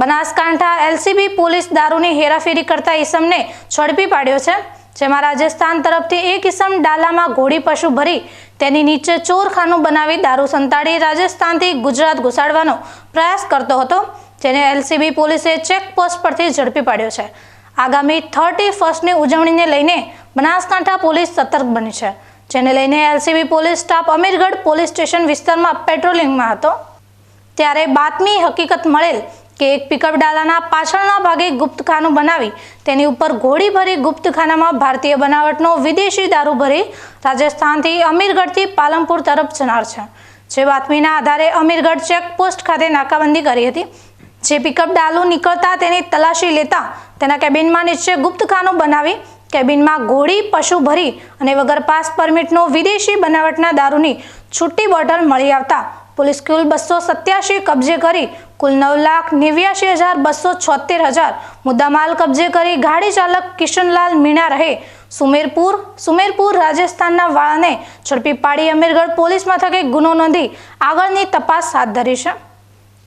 Banaskantha LCB police દારૂની હેરાફેરી કરતા ઈસમને ઝડપી પાડ્યો છે, જેમાં રાજસ્થાન તરફથી એક ઈસમ ડાલામાં ઘોડી પશુ ભરી તેની નીચે ચોરખાનું બનાવી દારૂ સંતાડી રાજસ્થાનથી ગુજરાત ઘુસાડવાનો પ્રયાસ કરતો હતો, જેને એલસીબી પોલીસે ચેકપોસ્ટ પરથી ઝડપી પાડ્યો છે. આગામી થર્ટી ફર્સ્ટની ઉજવણીને લઈને બનાસકાંઠા પોલીસ સતર્ક બની છે, જેને લઈને LCB police staff Amirgadh police station વિસ્તારમાં પેટ્રોલિંગમાં હતો. ત્યારે બાતમી હકીકત મળેલ કે એક પિકઅપ ડાલાના પાછળના ભાગે ગુપ્તખાનું બનાવી તેની ઉપર ઘોડી ભરી ગુપ્તખાનામાં ભારતીય બનાવટનો વિદેશી દારૂ ભરી રાજસ્થાનથી અમીરગઢથી પાલનપુર તરફ જનાર છે. જે બાતમીના આધારે અમીરગઢ ચેકપોસ્ટ ખાતે નાકાબંધી કરી હતી. જે પિકઅપ ડાલુ નીકળતા તેની તલાશી લેતા તેના કેબિનમાં નીચે ગુપ્તખાનું બનાવી કેબિનમાં ઘોડી, પશુ ભરી અને વગર પાસ પરમિટનો વિદેશી બનાવટના દારૂની છૂટી બોટલ મળી આવતા પોલીસ કુલ બસો સત્યાસી કબજે કરી કુલ નવ લાખ નેવ્યાસી હજાર બસો છોતેર હજાર મુદ્દામાલ કબજે કરી ગાડી ચાલક કિશનલાલ મીણા રહે. સુમેરપુર સુમેરપુર રાજસ્થાનના વાળાને ઝડપી પાડી અમીરગઢ પોલીસ મથકે ગુનો નોંધી આગળની તપાસ હાથ ધરી છે.